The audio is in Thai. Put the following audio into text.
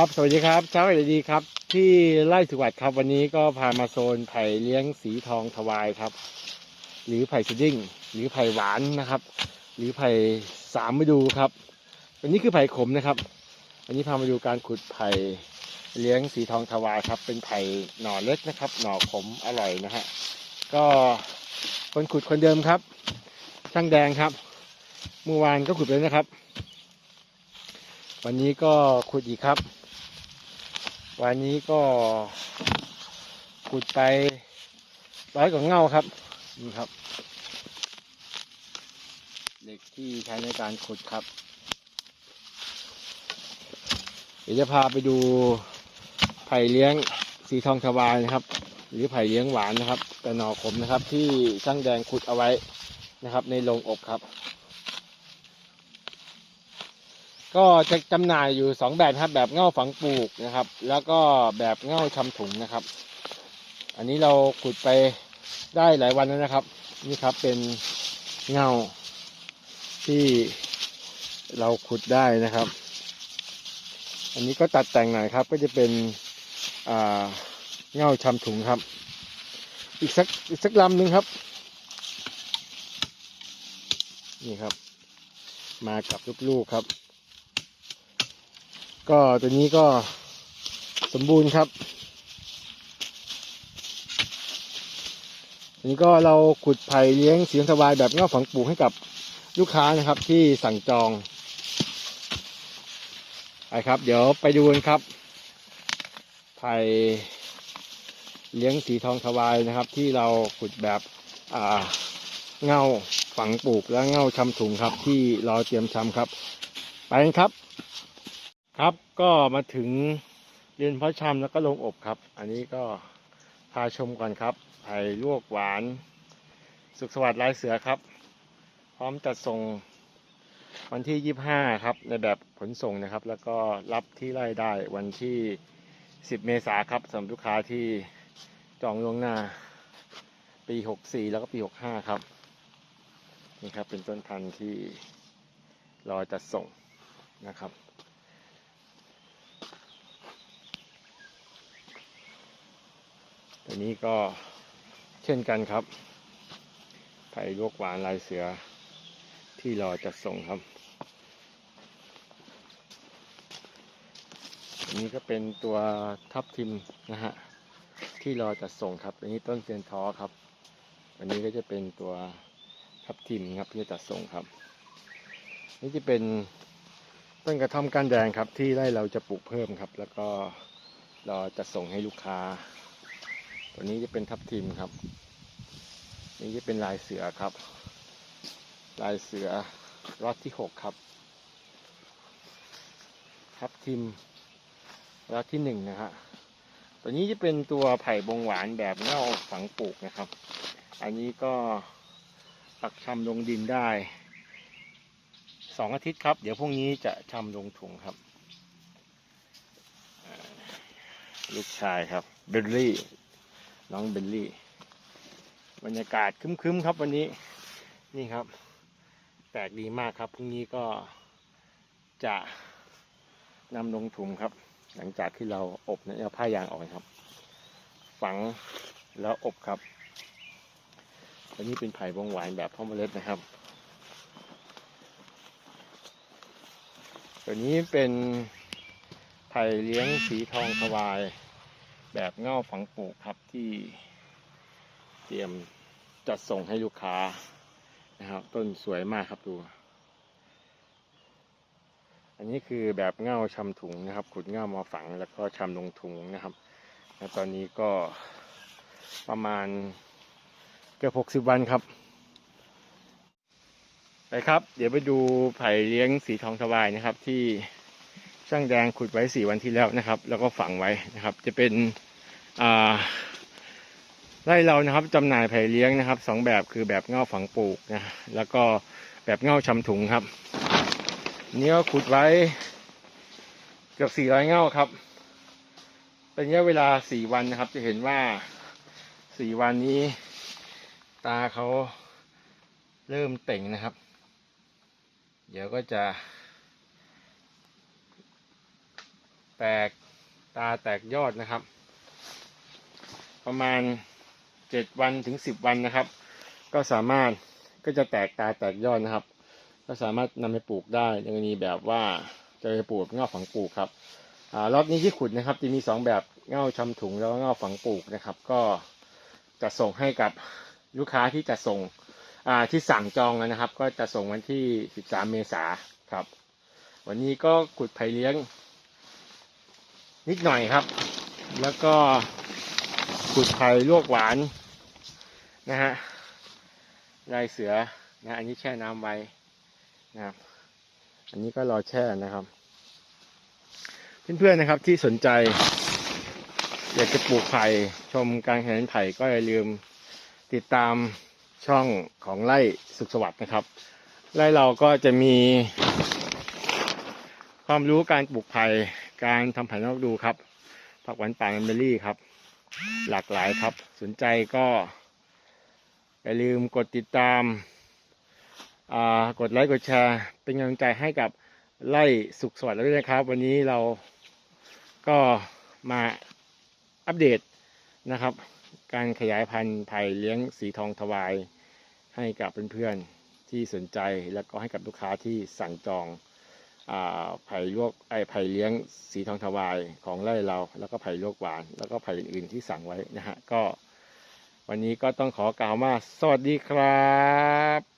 ครับ สวัสดีครับ เช้าวันดีครับ ที่ไร่สุวัสดิ์ครับ วันนี้ก็พามาโซนไผ่เลี้ยงสีทองทวายครับ หรือไผ่สดิ้งหรือไผ่หวานนะครับ หรือไผ่สามฤดูครับ อันนี้คือไผ่ขมนะครับ อันนี้พามาดูการขุดไผ่เลี้ยงสีทองทวายครับ เป็นไผ่หน่อเล็กนะครับ หน่อขมอร่อยนะฮะ ก็คนขุดคนเดิมครับ ช่างแดงครับ เมื่อวานก็ขุดแล้วนะครับ วันนี้ก็ขุดอีกครับ วันนี้ก็ขุดไปร้อยกว่าเง่าครับนี่ครับเหล็กที่ใช้ในการขุดครับ เดี๋ยวจะพาไปดูไผ่เลี้ยงสีทองทวายนะครับ หรือไผ่เลี้ยงหวานนะครับ แต่หน่อขมนะครับ ที่ช่างแดงขุดเอาไว้นะครับ ในโรงอบครับ ก็จะจำหน่ายอยู่สองแบบครับ แบบเง่าฝังปลูกนะครับ แล้วก็แบบเง่าชำถุงนะครับ อันนี้เราขุดไปได้หลายวันแล้วนะครับ นี่ครับเป็นเง่าที่เราขุดได้นะครับ อันนี้ก็ตัดแต่งหน่อยครับ ก็จะเป็นเง่าชำถุงครับ อีกสักอีกสักลำหนึ่งครับนี่ครับ มากับลูกๆครับ ก็ตัวนี้ก็สมบูรณ์ครับอันนี้ก็เราขุดไผ่เลี้ยงเสียงสบายแบบเงาฝังปลูกให้กับลูกค้านะครับที่สั่งจองไปครับ เดี๋ยวไปดูกันครับ ไผ่เลี้ยงสีทองทวายนะครับ ที่เราขุดแบบเงาฝังปลูกและเงาชำถุงครับ ที่เราเตรียมชำครับ ไปกันครับ ครับก็มาถึงเรียนพาะชำแล้วก็ลงอบครับ อันนี้ก็พาชมก่อนครับไผ่ลวกหวาน สุขสวัสดิ์ลายเสือครับ พร้อมจัดส่งวันที่ 25 ครับ ในแบบขนส่งนะครับ แล้วก็รับที่ไร่ได้วันที่ 10 เมษาครับสำหรับลูกค้าที่จองล่วงหน้า ปี 64 แล้วก็ปี 65 ครับ นี่ครับเป็นต้นพันธุ์ที่รอจัดส่งนะครับ ตัวนี้ก็เช่นกันครับไผ่ลวกหวานลายเสือที่รอจะส่งครับอันนี้ก็เป็นตัวทับทิมนะฮะที่รอจะส่งครับอันนี้ต้นเซียนท้อครับ อันนี้ก็จะเป็นตัวทับทิมครับที่จะจัดส่งครับ นี่จะเป็นต้นกระท่อมก้านแดงครับที่ไร่เราจะปลูกเพิ่มครับ แล้วก็รอจะส่งให้ลูกค้า ตัวนี้จะเป็นทับทิมครับ นี่จะเป็นลายเสือครับ ลายเสือรอดที่หกครับ ทับทิมรอดที่หนึ่งนะฮะตัวนี้จะเป็นตัวไผ่บงหวานแบบเง่าฝังปลูกนะครับ อันนี้ก็ปักชำลงดินได้สองอาทิตย์ครับ เดี๋ยวพรุ่งนี้จะชำลงถุงครับ ลูกชายครับเบลลี่ น้องเบลลี่ บรรยากาศคึ้มๆครับวันนี้นี่ครับแปลกดีมากครับพรุ่งนี้ก็จะนำลงถุงครับ หลังจากที่เราอบเนี่ยเอาผ้ายางออกครับ ฝังแล้วอบครับอันนี้เป็นไผ่บงหวานแบบพ่อเมล็ดนะครับ ตัวนี้เป็นไผ่เลี้ยงสีทองทวาย แบบเง่าฝังปลูกครับที่เตรียมจัดส่งให้ลูกค้านะครับ ต้นสวยมากครับดู อันนี้คือแบบเง่าชำถุงนะครับ ขุดเง่ามาฝังแล้วก็ชำลงถุงนะครับแล้วตอนนี้ก็ประมาณเกือบหกสิบวันครับ ไปครับ เดี๋ยวไปดูไผ่เลี้ยงสีทองสบายนะครับที่ ช่างแดงขุดไว้สี่วันที่แล้วนะครับ แล้วก็ฝังไว้นะครับ จะเป็นไร่เรานะครับจำหน่ายไผ่เลี้ยงนะครับสองแบบคือแบบเง่าฝังปลูกนะแล้วก็แบบเง่าชำถุงครับนนี้ก็ขุดไว้เกือบสี่ร้อยเง่าครับ เป็นระยะเวลาสี่วันนะครับ จะเห็นว่าสี่วันนี้ ตาเขาเริ่มเต่งนะครับ เดี๋ยวก็จะ แตกตาแตกยอดนะครับ ประมาณเจ็ดวันถึงสิบวันนะครับ ก็สามารถก็จะแตกตาแตกยอดนะครับ ก็สามารถนำไปปลูกได้ในกรณีแบบว่าจะไปปลูกเงาฝังปลูกครับอ่ารอบนี้ที่ขุดนะครับจะมีสองแบบเงาชำถุงแล้วก็เงาฝังปลูกนะครับ ก็จะส่งให้กับลูกค้าที่จะส่งอ่าที่สั่งจองแล้วนะครับ ก็จะส่งวันที่ 13 เมษาครับ วันนี้ก็ขุดไผ่เลี้ยง นิดหน่อยครับ แล้วก็ขุดไผ่ลวกหวานนะฮะลายเสือนะอันนี้แช่น้ำไว้นะครับ อันนี้ก็รอแช่นะครับ เพื่อนๆนะครับที่สนใจ อยากจะปลูกไผ่ชมการแข่งขันไผ่ก็อย่าลืมติดตามช่องของไร่สุขสวัสดิ์นะครับ ไร่เราก็จะมีความรู้การปลูกไผ่ การทำไผ่นอกดูครับ ผักหวานป่าแมเบอรี่ครับ หลากหลายครับ สนใจก็อย่าลืมกดติดตามอ่ากดไลค์กดแชร์ เป็นกำลังใจให้กับไล่สุขสวัสดิ์ด้วยนะครับ วันนี้เราก็มาอัปเดตนะครับ การขยายพันธุ์ไผ่เลี้ยงสีทองถวายให้กับเพื่อนๆที่สนใจแล้วก็ให้กับลูกค้าที่สั่งจอง ไผ่ลวกไอไผ่เลี้ยงสีทองทวายของไร่เรา แล้วก็ไผ่ลวกหวาน แล้วก็ไผ่อื่นๆที่สั่งไว้นะฮะก็ วันนี้ก็ต้องขอกล่าวว่าสวัสดีครับ